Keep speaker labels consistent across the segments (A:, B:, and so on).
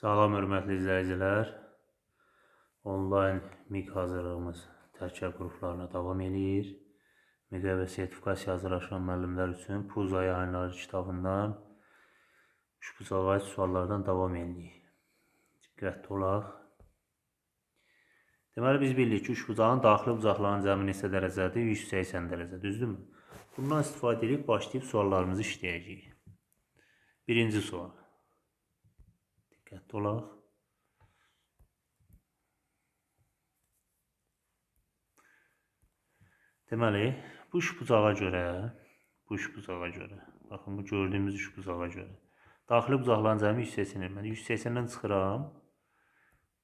A: Salam hörmətli izləyicilər. Onlayn MİQ hazırlığımız tərkəb qruplarına davam edir. MİQə və sertifikasiya hazırlaşan müəllimlər üçün Puza yayınları kitabından aid suallardan davam edirik. Diqqətli olaq. Deməli biz bilirik ki, üç bucağın daxili bucaqların cəmi neçə dərəcədir? 180 dərəcə, düzdürmü? Bundan istifadə edib başlayıb suallarımızı işləyəcəyik. Birinci sual. Diqqətli olaq. Deməli, bu üç bucağa görə, bu üç bucağa görə, baxın bu gördüyümüz üç bucağa görə daxili bucaqların cəmi 180-dir. Mən 180-dən çıxıram.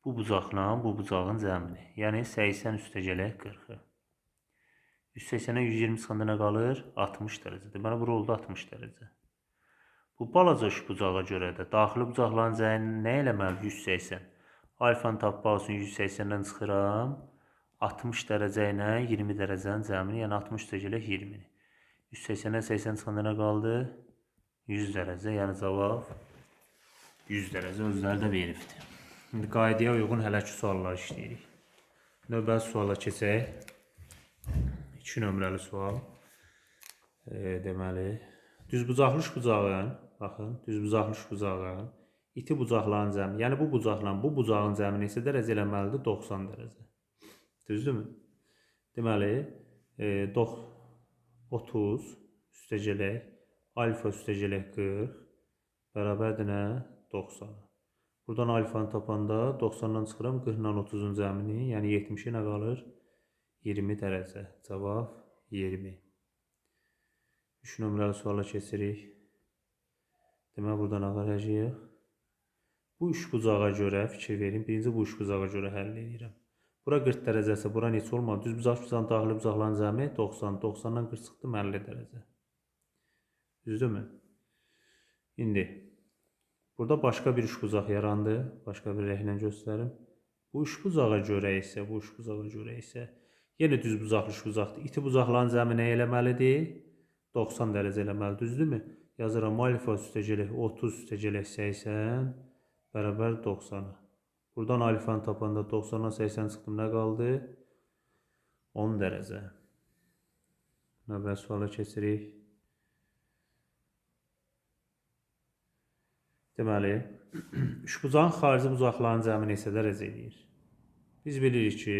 A: Bu bucaqla bu bucağın cəmini, yəni 80 üstəgələk 40-ı. 180-ə 120 çıxanda nə qalır? 60 dərəcə. Deməli, bura oldu 60 dərəcə. Bu balaca bucağa görə də daxili bucaqların cəmini nə eləməli? 180. Alfanı tapmaq üçün 180-dən çıxıram. 60 dərəcə ilə 20 dərəcənin cəmini, yəni 60 üstəgələk 20-ni. 180-dən 80 çıxanda nə qaldı? 100 dərəcə, yəni cavab 100 dərəcə özləri də veribdir. İndi qaydaya uyğun hələ ki suallar işləyirik. Növbəli suala keçək. 2 nömrəli sual. E, deməli, düzbucaqlı bucağın, baxın, düzbucaqlı bucağın iti bucaqların cəmi, yəni bu bucaqla bu bucağın cəmi neçə dərəcə eləməlidir? 90 dərəcə. Düzdürmü? Deməli, e, 30 üstəgələk alfa üstəgələk 40 bərabərdir nə? 90. Buradan alfanı tapanda 90-dan çıxıram 40-dan 30-un cəmini, yəni 70-i nə qalır? 20 dərəcə. Cavab 20. 3 nömrəli suala keçirik. Demək, buradan ağaracaq. Bu üç bucağa görə fikir verin. Birinci bu üç bucağa görə həll edirəm. Bura 40 dərəcəsə, bura neçə olmalı? Düz bucaq bucağın daxili bucaqların cəmi 90. 90-dan 40 çıxdı 50 dərəcə. Düzdürmü? İndi burada başqa bir üçbucaq yarandı. Başqa bir rənglə göstərim. Bu üçbucağa görə isə, bu üçbucağa görə isə yenə düz bucaqlı üçbucaqdır. İti bucaqların cəmi nə eləməlidir? 90 dərəcə eləməli, düzdürmü? Yazıram alfa üstəgələk 30 üstəgələk 80 bərabər 90. Buradan alfanı tapanda 90-dan 80 çıxdım, nə qaldı? 10 dərəcə. Növbəti suala keçirik. Deməli, üçbucağın xarici bucaqlarının cəmi neçə dərəcə eləyir? Biz bilirik ki,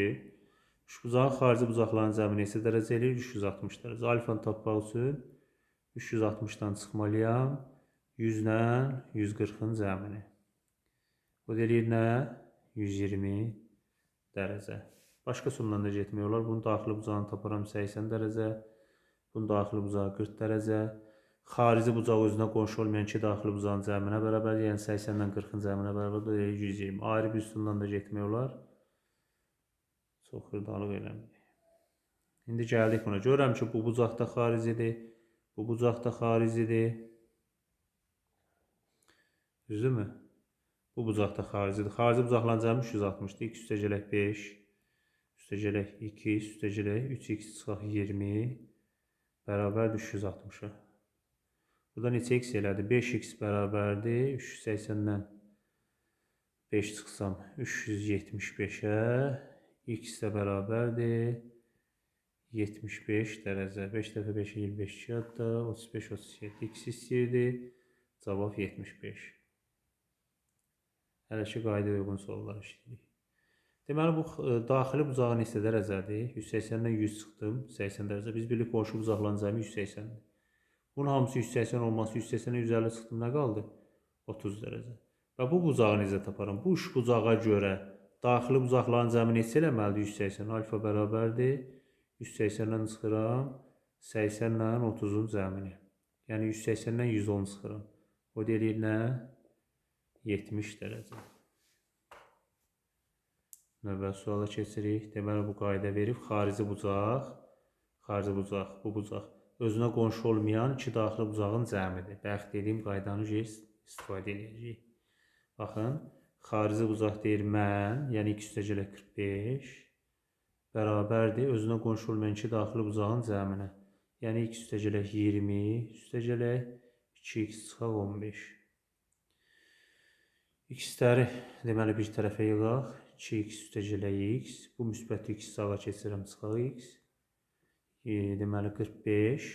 A: üçbucağın xarici bucaqlarının cəmi neçə dərəcə eləyir? 360 dərəcə. Alfanı tapmaq üçün 360-dan çıxmalıyam. 100 ilə 140-ın cəmini. Bu eləyir nə? 120 dərəcə. Başqa sondan da getmək olar. Bunun daxili bucağını taparam 80 dərəcə. Bunun daxili bucağı 40 dərəcə. Xarici bucaq özünə qonşu olmayan iki daxili bucağın cəminə bərabər, yəni 80-dən 40-ın cəminə bərabər 120. Ayrı bir üsuldan da getmək olar. Çox xırdalıq eləmirik. İndi gəldik buna. Görürəm ki, bu bucaq da xaricidir. Bu bucaq da xaricidir. Düzdürmü? Bu bucaq da xaricidir. Xarici bucaqların cəmi 360-dır. 2 üstəgələk 5, üstəgələk 2, üstəgələk 3x çıxaq 20 bərabər 360-a. Burada neçə x elədi? 5x bərabərdir. 380-dən 5 çıxsam 375-ə x də bərabərdir. 75 dərəcə. 5 dəfə 5 25 kağıtda 35 37 x istəyirdi. Cavab 75. Hələ ki qaydaya uyğun suallar işləyirik. Deməli bu e, daxili bucağın neçə dərəcədir? 180-dən 100 çıxdım, 80 dərəcə. Biz bilirik qonşu bucaqların cəmi 180-dir. Bunun hamısı 180 olması 180-ə 150 çıxdım, nə qaldı? 30 dərəcə. Və bu bucağı necə taparam? Bu üç bucağa görə daxili bucaqların cəmi neçə eləməlidir? 180 alfa bərabərdir. 180-dən çıxıram. 80 ilə 30-un cəmini. Yəni 180-dən 110 çıxıram. O deyir nə? 70 dərəcə. Növbəti suala keçirik. Deməli bu qayda verib xarici bucaq, xarici bucaq, bu bucaq özünə qonşu olmayan iki daxili bucağın cəmidir. Bayaq dediyim qaydanı istifadə edəcəyik. Baxın, xarici bucaq deyir mən, yəni 2 üstəgələk 45 bərabərdir özünə qonşu olmayan iki daxili bucağın cəminə. Yəni 2 üstəgələk 20 üstəgələk 2x çıxaq 15. X-ləri deməli bir tərəfə yığaq. 2x üstəgələ x. Bu müsbət x sağa keçirəm, çıxaq x. E, deməli 45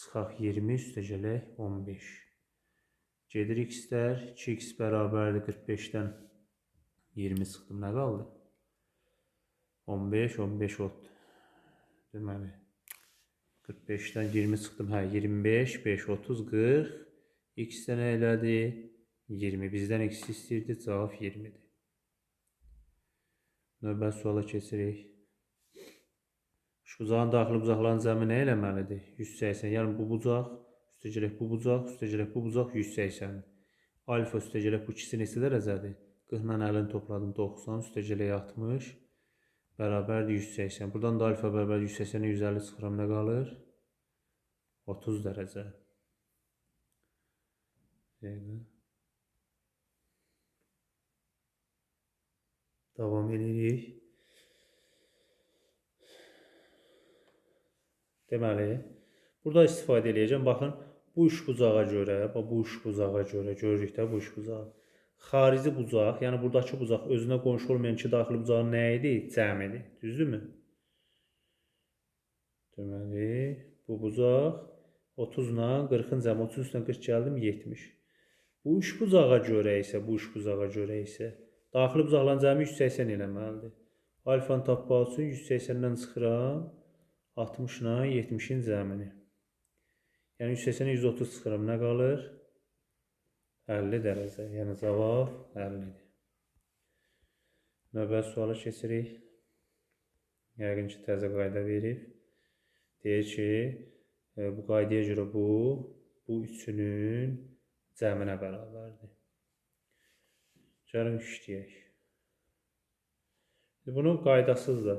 A: çıxaq 20 üstəgələ 15. Gedir x-lər. 2x bərabərdir 45-dən 20 çıxdım. Nə qaldı? 15, 15 ot. Deməli 45-dən 20 çıxdım. Hə, 25, 5, 30, 40. X-də nə elədi? 20. Bizdən x istəyirdi. Cavab 20-dir. Növbəti suala keçirik. Şu bucağın daxili bucaqların cəmi nə eləməlidir? 180. Yəni bu bucaq, üstəgələk bu bucaq, üstəgələk bu bucaq 180. Alfa üstəgələk bu ikisi neçə dərəcədir? 40 ilə 50-ni topladım 90, üstəgələk 60 bərabərdir 180. Buradan da alfa bərabər 180-ə 150 çıxıram nə qalır? 30 dərəcə. Dəqiqə. Davam edirik. Deməli, burada istifadə edəcəm. Baxın, bu üç bucağa görə, bu üç bucağa görə görürük də bu üç bucaq. Xarici bucaq, yəni buradakı bucaq özünə qonşu olmayan iki daxili bucağın nə idi? Cəmidir. Düzdürmü? Deməli, bu bucaq 30 ilə 40-ın cəmi 30 üstdən 40 gəldim 70. Bu üç bucağa görə isə, bu üç bucağa görə isə Daxili bucaqların cəmi 180 eləməlidir. Alfanı tapmaq üçün 180-dən çıxıram 60 ilə 70-in cəmini. Yəni 180-ə 130 çıxıram, nə qalır? 50 dərəcə. Yəni cavab 50-dir. Növbəti suala keçirik. Yəqin ki, təzə qayda verib. Deyir ki, e, bu qaydaya görə bu, bu üçünün cəminə bərabərdir. Gəlin işləyək. Bunu qaydasız da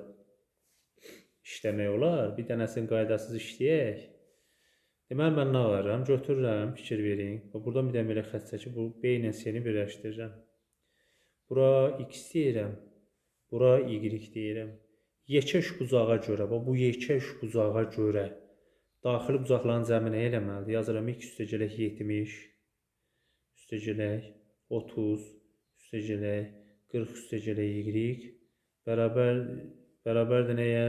A: işləmək olar. Bir dənəsini qaydasız işləyək. Deməli, mən nə alarım? Götürürəm, fikir verin. Buradan bir dənə belə xətt çəkib, bu B ilə C-ni birləşdirirəm. Bura X deyirəm. Bura Y deyirəm. Yekə üç bucağa görə, bu yekə üç bucağa görə daxili bucaqların cəmi nə eləməlidir? Yazıram x üstəgələk 70, üstəgələk 30, üstəgələk 40 üstəgələk y bərabər bərabərdir nəyə?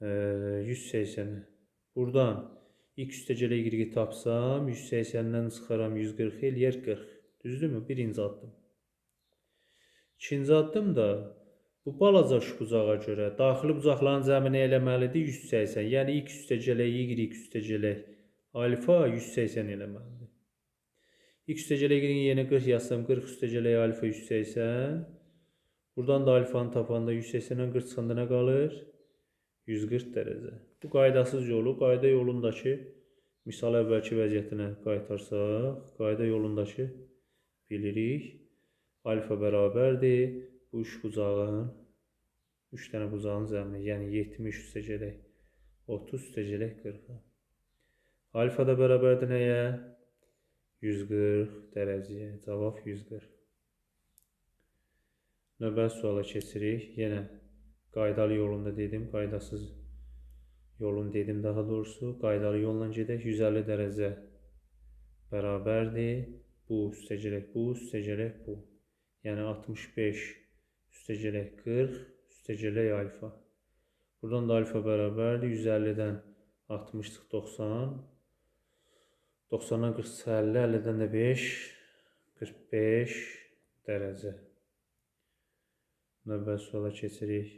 A: E, 180. Buradan x üstəgələk y tapsam 180-dən çıxaram 140 eləyər 40. Düzdürmü? Birinci addım. İkinci addım da bu balaca şu bucağa görə daxili bucaqların cəmi nə eləməlidir? 180. Yəni x üstəgələk y üstəgələk alfa 180 eləməlidir. X üstəgələk yerinə 40 yazsam 40 üstəgələk alfa 180. Buradan da alfanı tapanda 180-dən 40 çıxanda nə qalır? 140 dərəcə. Bu qaydasız yolu, qayda yolundakı misal əvvəlki vəziyyətinə qaytarsaq, qayda yolundakı bilirik. Alfa bərabərdir. Bu üç bucağın, üç dənə bucağın cəmi, yəni 70 üstəgələk 30 üstəgələk 40. Alfa da bərabərdir nəyə? 140 dərəcəyə. Cavab 140. Növbəti suala keçirik. Yenə qaydalı yolunda dedim, qaydasız yolun dedim daha doğrusu. Qaydalı yolla gedək. 150 dərəcə bərabərdir. Bu üstəgələk bu, üstəgələk bu. Yəni 65 üstəgələk 40 üstəgələk alfa. Buradan da alfa bərabərdir. 150-dən 60 90 90-dan 40 50, 50-dən də 5, 45 dərəcə. Növbəti suala keçirik.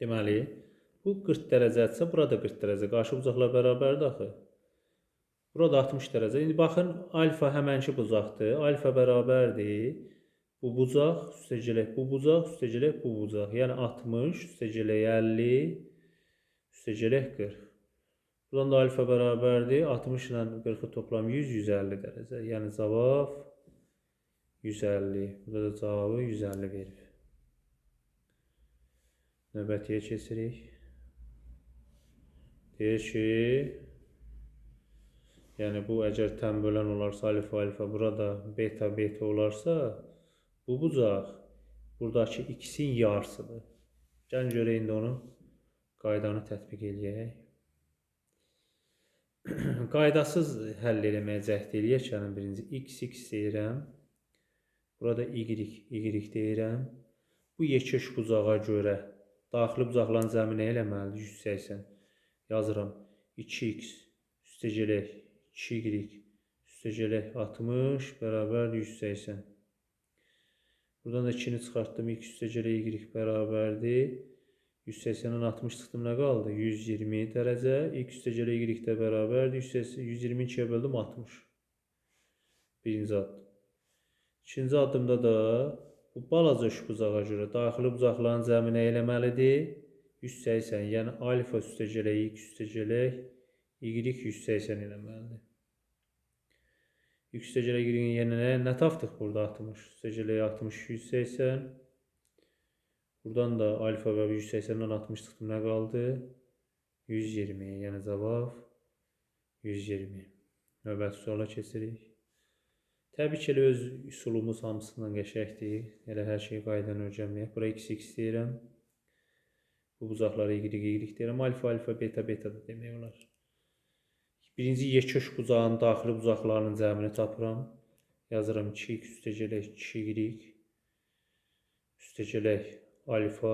A: Deməli, bu 40 dərəcədirsə, burada 40 dərəcə. Qarşı bucaqlar bərabərdir axı. Burada 60 dərəcə. İndi baxın, alfa həmənki bucaqdır. Alfa bərabərdir. Bu bucaq, üstəgələk bu bucaq, üstəgələk bu bucaq. Yəni 60, üstəgələk 50, üstəgələk 40. Buradan da alfa bərabərdir. 60 ilə 40-ı toplam 100, 150 dərəcə. Yəni cavab 150. Burada da cavabı 150 verir. Növbətiyə keçirik. Deyir ki, yəni bu əgər tən bölən olarsa, alfa, alfa, burada beta, beta olarsa, bu bucaq buradakı x-in yarısıdır. Gəlin görək indi onu qaydanı tətbiq eləyək. qaydasız həll eləməyə cəhd eləyək. Yəni birinci x x deyirəm. Burada y y deyirəm. Bu yekəş bucağa görə daxili bucaqların cəmi nə eləməlidir? 180. Yazıram. 2x üstəgələk 2y üstəgələk 60 bərabər 180. Buradan da 2-ni çıxartdım. x üstəgələk y bərabərdir. 180-dən 60 çıxdım nə qaldı? 120 dərəcə. X üstəgələk y də bərabərdir. 120 2-yə böldüm 60. Birinci addım. İkinci addımda da bu balaca bucağa görə daxili bucaqların cəmi nə eləməlidir? 180. Yəni alfa üstəgələk x üstəgələk y 180 eləməlidir. X üstəgələk y-in yerinə nə, tapdıq burada 60? Üstəgələk 60 180 Buradan da alfa və 180-dən 60 çıxdım. Nə qaldı? 120. Yəni cavab 120. Növbəti suala keçirik. Təbii ki, elə öz üsulumuz hamısından qəşəngdir. Elə hər şey qaydan öyrənməyək. Bura x x deyirəm. Bu bucaqlara y y deyirəm. Alfa alfa beta beta da demək olar. Birinci yekəş bucağın daxili bucaqlarının cəmini tapıram. Yazıram 2x üstəgələk 2y üstəgələk alfa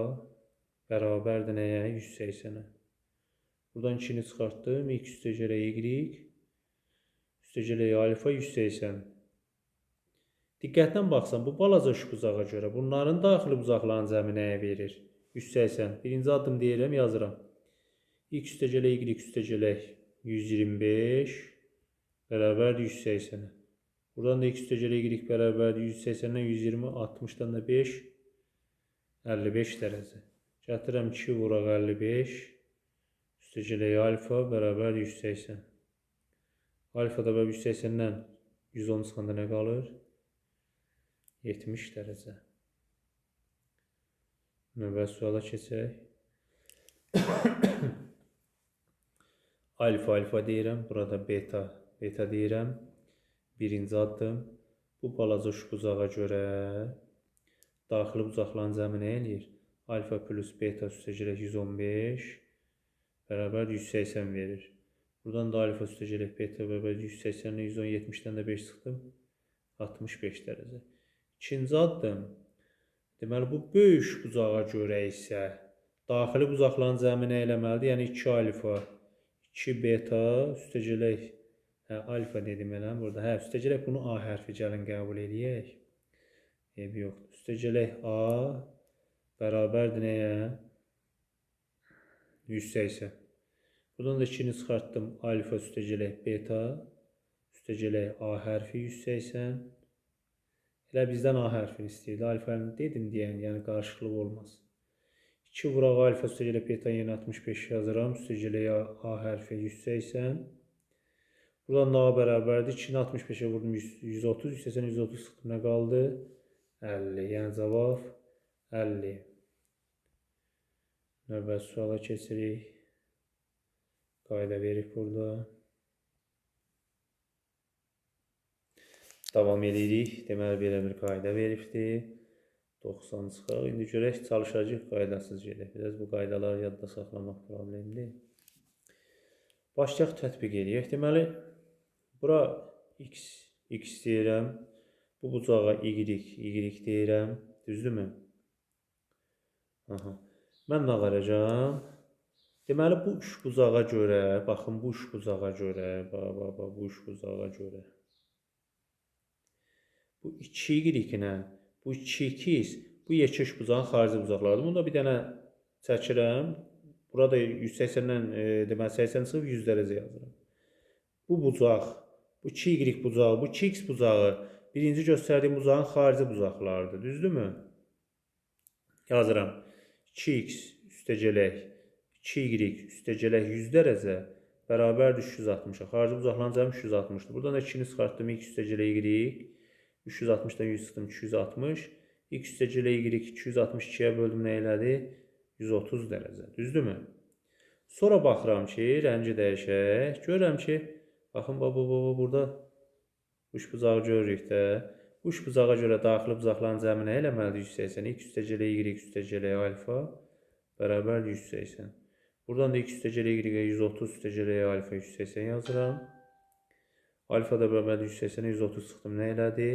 A: bərabərdir nəyə? 180-ə. Buradan 2-ni çıxartdım. x üstəgələ y üstəgələ alfa 180. Diqqətlə baxsan, bu balaca şu bucağa görə bunların daxili bucaqların cəmi nəyə verir? 180. Birinci addım deyirəm, yazıram. x üstəgələ y üstəgələk 125 bərabər 180-ə. Buradan da x üstəgələ y bərabər 180-dən 120, 60-dan da 5 55 dərəcə. Gətirəm 2 vuraq 55 üstəgələk alfa bərabər 180. Alfa da 180-dən 110 çıxanda nə qalır? 70 dərəcə. Növbəti suala keçək. alfa alfa deyirəm. Burada beta beta deyirəm. Birinci addım. Bu balaca şubuzağa görə daxili bucaqların cəmi nə eləyir? Alfa plus beta üstəgələk 115 bərabər 180 verir. Buradan da alfa üstəgələk beta bərabər 180-dən 170-dən də 5 çıxdım. 65 dərəcə. İkinci addım. Deməli, bu böyük bucağa görə isə daxili bucaqların cəmi nə eləməlidir? Yəni 2 alfa, 2 beta üstəgələk hə, alfa dedim elə burada. Hə, üstəgələk bunu A hərfi gəlin qəbul eləyək. Ev yoxdur. Üstəgələk A bərabərdir nəyə? 180. Buradan da 2-ni çıxartdım. Alfa üstəgələk beta üstəgələk A hərfi 180. Elə bizdən A hərfini istəyirdi. Alfanı dedim deyən, yəni qarışıqlıq olmaz. 2 vuraq alfa üstəgələk beta yenə 65 yazıram. Üstəgələk A hərfi 180. Buradan da A bərabərdir. 2-ni 65-ə vurdum 130. 180 130 sıxdım. Nə qaldı? 50. Yəni cavab 50. Növbəti suala keçirik. Qayda verib burada. Davam edirik. Deməli, belə bir qayda veribdir. 90 çıxaq. İndi görək, çalışacaq qaydasız gedək. Biraz bu qaydaları yadda saxlamaq problemdir. Başlayaq tətbiq edək. Deməli, bura x, x deyirəm. Bu bucağa y, y deyirəm. Düzdürmü? Aha. Mən nə qaracam? Deməli bu üç bucağa görə, baxın bu üç bucağa görə, bax bax bax bu üç bucağa görə. Bu 2 y-nə, bu 2x, bu yekəş bucağın xarici bucaqlarıdır. Bunda bir dənə çəkirəm. Burada 180-dən e, deməli 80 çıxıb 100 dərəcə yazıram. Bu bucaq, bu 2y bucağı, bu 2x bucağı birinci göstərdiyim buzağın xarici buzaqlarıdır. Düzdürmü? Yazıram. 2x üstəgələk 2y üstəgələk 100 dərəcə bərabərdir 360-a. Xarici buzaqların cəmi 360-dır. Buradan da 2-ni çıxartdım. x üstəgələk y 360-dan 100 çıxdım 260. x üstəgələk y 262-yə böldüm nə elədi? 130 dərəcə. Düzdürmü? Sonra baxıram ki, rəngi dəyişək. Görürəm ki, baxın baba baba burada Uç bucağı görürük də. Uç bucağa görə daxili bucaqların cəmi nə eləməlidir? 180. X üstəgələ Y üstəgələ alfa bərabər 180. Buradan da x üstəcələ y-ə 130 üstəcələ alfa 180 yazıram. Alfa da bölməli 180-ə 130 çıxdım. Nə elədi?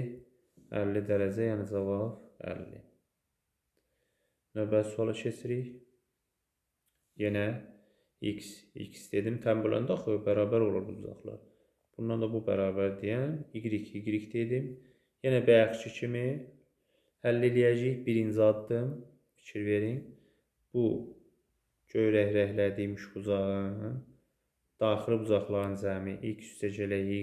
A: 50 dərəcə, yəni cavab 50. Növbəti suala keçirik. Yenə x, x dedim. Tənbələndə axı bərabər olur bu uzaqlar. Bundan da bu bərabər deyən y, y dedim. Yenə bayaqki kimi həll eləyəcəyik. Birinci addım fikir verin. Bu göy rəhlədiyim buzağın daxili buzaqların cəmi x üstəgələ y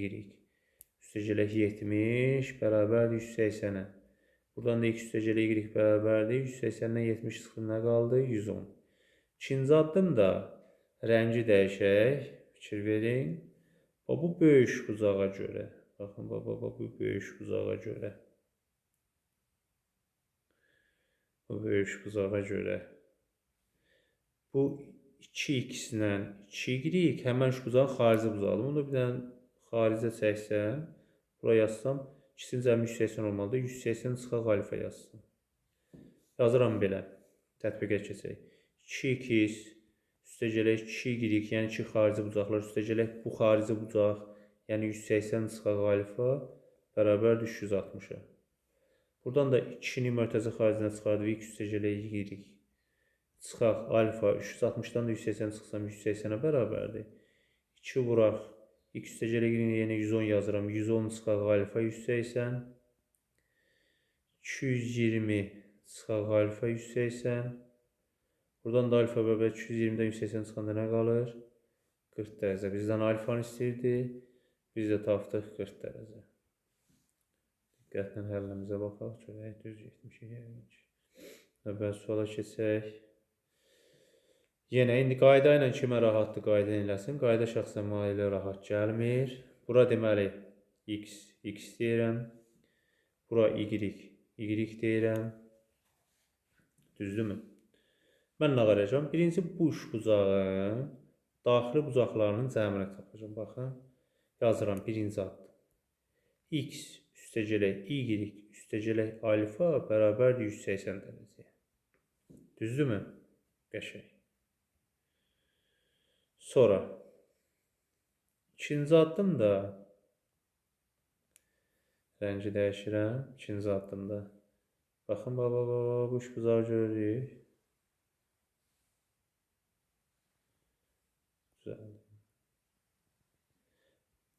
A: üstəgələ 70 bərabərdir 180-ə. Buradan da x üstəgələ y bərabərdir 180-dən 70 çıxır nə qaldı? 110. İkinci addım da rəngi dəyişək. Fikir verin. Bu böyük buzağa görə. Baxın, baba, bu böyük buzağa görə. Bu böyük buzağa görə. Bu 2x-lə 2y həmən şu buzağın xarici. Bunu da bir dənə xaricə çəksəm, bura yazsam, ikisinin cəmi 180 olmalıdır. 180 çıxaq alfa yazsam. Yazıram belə. Tətbiqə keçək. 2x üstə gələk 2y, yəni ki xarici bucaqlar üstə gələk bu xarici bucaq, yəni 180 çıxaq alfa bərabərdir 360-a. Buradan da 2-ni mərtəzə xaricinə çıxardıb x üstə gələk y. Çıxaq alfa 360-dan da 180 çıxsam 180-ə bərabərdir. 2 vuraq x üstə gələk yenə 110 yazıram. 110 çıxaq alfa 180. 220 çıxaq alfa 180. Buradan da alfa bərabər 220-dən 180 çıxanda nə qalır? 40 dərəcə. Bizdən alfanı istəyirdi. Biz də tapdıq 40 dərəcə. Diqqətlə həllimizə baxaq. Görək düz 72 yəqin ki. Növbəti suala keçək. Yenə indi qayda ilə kimə rahatdır qayda eləsin. Qayda şəxsən malilə rahat gəlmir. Bura deməli x, x deyirəm. Bura y, y deyirəm. Düzdürmü? Mən nə qarayacağam? Birinci bu üç bucağın daxili bucaqlarının cəmini tapacağam. Baxın. Yazıram birinci addım. x üstəgələk y üstəgələk alfa bərabərdir 180 dərəcəyə. Düzdürmü? Qəşəng. Sonra ikinci addım da rəngi dəyişirəm. İkinci addımda baxın baba baba bu üç buzağı görürük.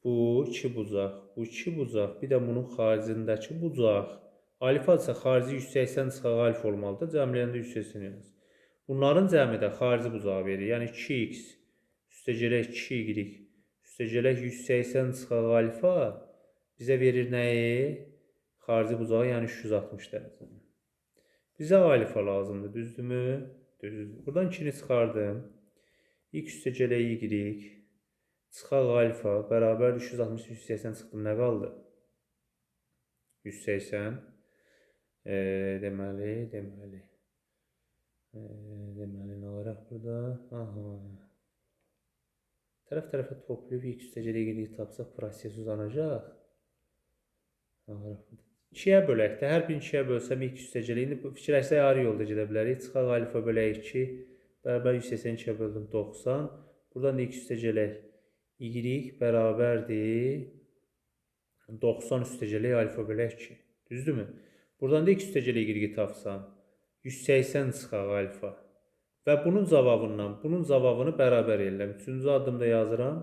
A: Bu iki bucaq, bu iki bucaq, bir də bunun xaricindəki bucaq. Alfa isə xarici 180 çıxaq alfa olmalıdır. Cəmləyəndə 180 yaz. Bunların cəmi də xarici bucağı verir. Yəni 2x üstə gələk 2y üstə gələk 180 çıxaq alfa bizə verir nəyi? Xarici bucağı, yəni 360 dərəcə. Bizə alfa lazımdır, düzdürmü? Düzdür. Buradan 2-ni çıxardım. x üstə gələk y Çıxaq alfa bərabər 360 180 çıxdım. Nə qaldı? 180 e, deməli, deməli. E, deməli nə olaraq burada? Aha. Tərəf-tərəfə toplayıb x üstəcəliyi tapsaq proses uzanacaq. İkiyə bölək də. Hər birini ikiyə bölsəm x üstəcəliyini fikirləşsə yarı yolda gedə bilərik. Çıxaq alfa bölək 2 bərabər 182-yə böldüm 90. Buradan da x üstəcələk y bərabərdir 90 üstəgələk alfa bölək 2. Düzdürmü? Buradan da x üstəgələk y tapsam 180 çıxaq alfa. Və bunun cavabından bunun cavabını bərabər eləm. Üçüncü addımda yazıram.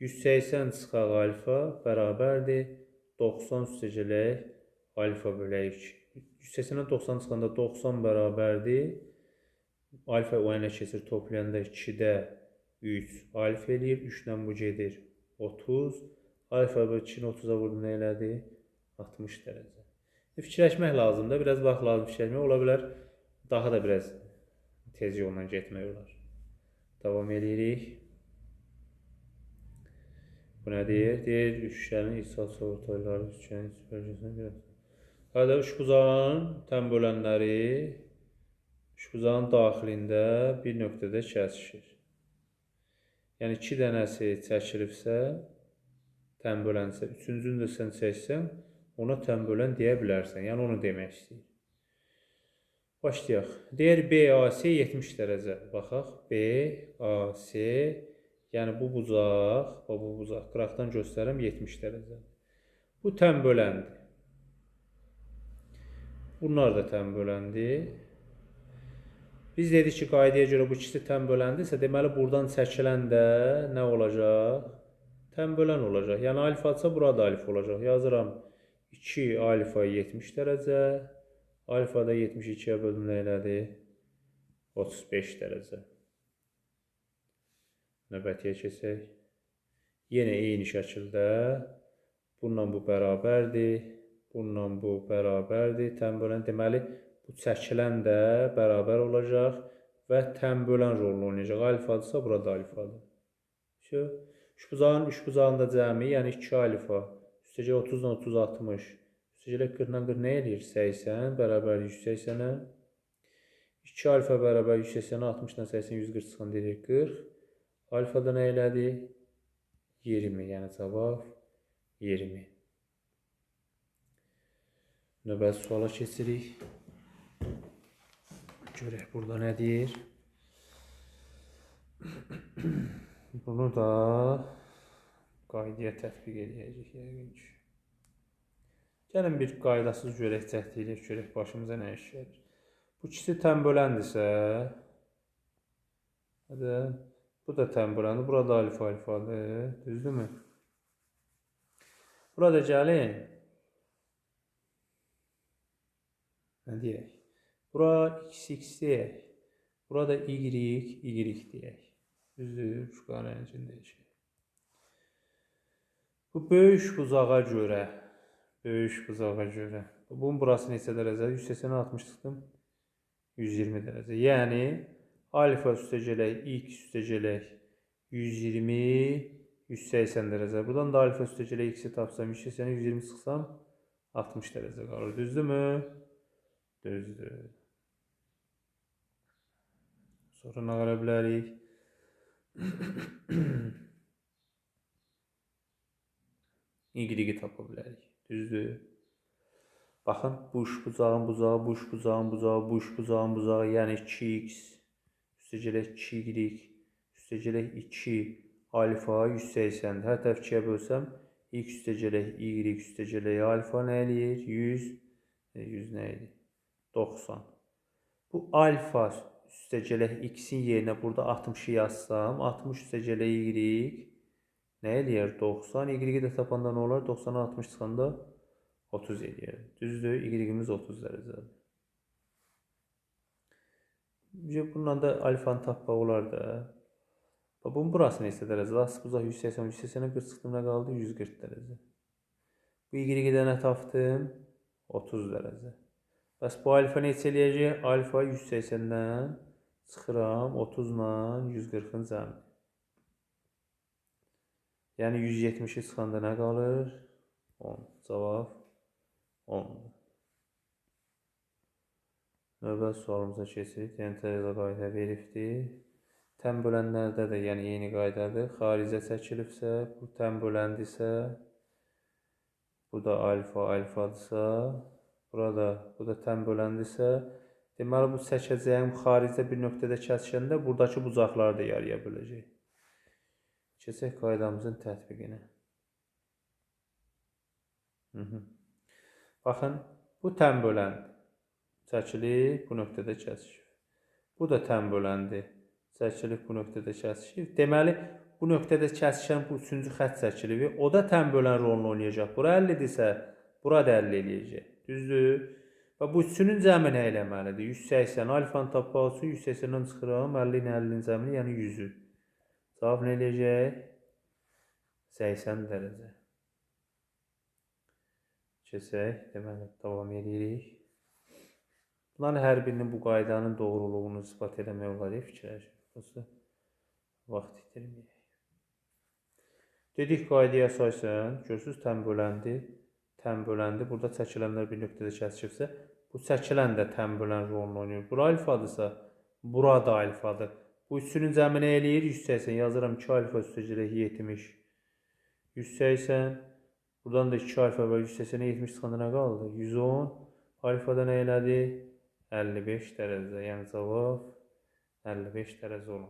A: 180 çıxaq alfa bərabərdir 90 üstəgələk alfa bölək 2. 180-dən 90 çıxanda 90 bərabərdir. Alfa o yana keçir toplayanda 2-də 3 alfa eləyir. 3-dən bu gedir 30. Alfa və 2-ni 30-a vurdu nə elədi? 60 dərəcə. Fikirləşmək lazımdır. Biraz vaxt lazım fikirləşmək. Ola bilər daha da biraz tez yolla getmək olar. Davam edirik. Bu nə deyir? Deyir, üçgənin istat soğurtayları üçgənin süpərgəsinə görə. Hədə üç buzağın təm bölənləri üç buzağın daxilində bir nöqtədə kəsişir. Yəni 2 dənəsi çəkilibsə, tənbölənsə, üçüncünü də sən çəksən, ona tənbölən deyə bilərsən. Yəni onu demək istəyir. Başlayaq. Deyir BAC 70 dərəcə. Baxaq. BAC yəni bu bucaq, bax bu bucaq qıraqdan göstərirəm 70 dərəcə. Bu tən böləndir. Bunlar da tən böləndi. Biz dedik ki, qaydaya görə bu ikisi tən böləndirsə, deməli buradan çəkilən də nə olacaq? Tən bölən olacaq. Yəni alfadsa burada alfa olacaq. Yazıram 2 alfa 70 dərəcə. Alfa da 72-yə bölüm nə elədi? 35 dərəcə. Növbətiyə keçək. Yenə eyni şəkildə bununla bu bərabərdir. Bununla bu bərabərdir. Tən bölən deməli bu çəkilən də bərabər olacaq və tən bölən rolunu oynayacaq. Alfadırsa burada alfadır. Şu üçbucağın üçbucağında cəmi, yəni 2 alfa üstəcə 30 dan 30 60 üstəcə 40 dan 40 nə eləyir? 80 bərabər 180-ə 2 alfa bərabər 180-ə 60 dan 80 140 çıxan deyirik 40. Alfa da nə elədi? 20, yəni cavab 20. Növbəti suala keçirik. Görək burada nə deyir? Bunu da qaydaya tətbiq edəcəyik yəqin ki. Gəlin bir qaydasız görək eləyək, görək başımıza nə iş gəlir. Bu ikisi tən böləndirsə, hadi bu da tən böləndir, burada alfa alfadır, düzdürmü? Burada gəlin. Nə deyək? Bura x x deyək. Burada y y deyək. Düzdür, şu qaranın deyək. Bu böyük buzağa görə, böyük buzağa görə. Bunun burası neçə dərəcə? 180 60 çıxdım. 120 dərəcə. Yəni alfa üstəgələk x üstəgələk 120 180 dərəcə. Buradan da alfa üstəgələk x-i tapsam 180 120 çıxsam 60 dərəcə qalır. Düzdürmü? Düzdür. Sonra nə qara bilərik? Y-i tapa bilərik. Düzdür? Baxın, bu üç bucağın bucağı, bu üç bucağın bucağı, bu üç bucağın bucağı, yəni 2x üstəgələk 2y üstəgələk 2 alfa 180. Hər tərəf 2-yə bölsəm x üstəgələk y üstəgələk alfa nə eləyir? 100 100 nə idi? 90. Bu alfa üstəgələk x-in yerinə burada 60-ı yazsam, 60 üstəgələk y nə eləyər? 90. Y-i də tapanda nə olar? 90-a 60 çıxanda 30 eləyər. Düzdür? Y-imiz 30 dərəcədir. Bununla da alfanı tapmaq olar da. Bax, bunun burası neçə dərəcədir? Asıl buzaq 180, 180-ə 40 çıxdım, nə qaldı? 140 dərəcə. Bu y-də nə tapdım? 30 dərəcə. Bəs bu alfa neçə eləyəcək? Alfa 180-dən çıxıram 30-la 140-ın cəmi. Yəni 170-i çıxanda nə qalır? 10. Cavab 10-dur. Növbəti sualımıza keçirik. TNT-də qayda veribdir. Tən bölənlərdə də yəni eyni qaydadır. Xaricə çəkilibsə, bu tən böləndirsə, bu da alfa alfadırsa, burada bu da tən böləndirsə, deməli bu çəkəcəyim xaricdə bir nöqtədə kəsişəndə buradakı bucaqları da yarıya böləcək. Keçək qaydamızın tətbiqinə. Hı -hı. Baxın, bu tən böləndir. Çəkilib bu nöqtədə kəsişir. Bu da tən böləndir. Çəkilib bu nöqtədə kəsişir. Deməli, bu nöqtədə kəsişən bu üçüncü xətt çəkilib. O da tən bölən rolunu oynayacaq. Bura 50-dirsə, bura da 50 eləyəcək. Düzdür? Və bu üçünün cəmi nə eləməlidir? 180 alfanı tapmaq üçün 180-dən çıxıram, 50 ilə 50-nin cəmini, yəni 100-ü. Cavab nə eləyəcək? 80 dərəcə. Keçək, deməli, davam edirik. Bunların hər birinin bu qaydanın doğruluğunu isbat eləmək olar, fikirləşin. Vaxt itirməyək. Dedik qaydaya əsasən, görürsüz, tən böləndi tən böləndi. Burada çəkilənlər bir nöqtədə kəsişibsə, bu çəkilən də tən bölən rolunu oynayır. Bura alfadırsa, bura da alfadır. Bu üçünün cəmi nə eləyir? 180. Yazıram 2 alfa üstəcərək 70. 180. Buradan da 2 alfa və 180-ə 70 çıxanda nə qaldı? 110. Alfada nə elədi? 55 dərəcə. Yəni cavab 55 dərəcə olmalı.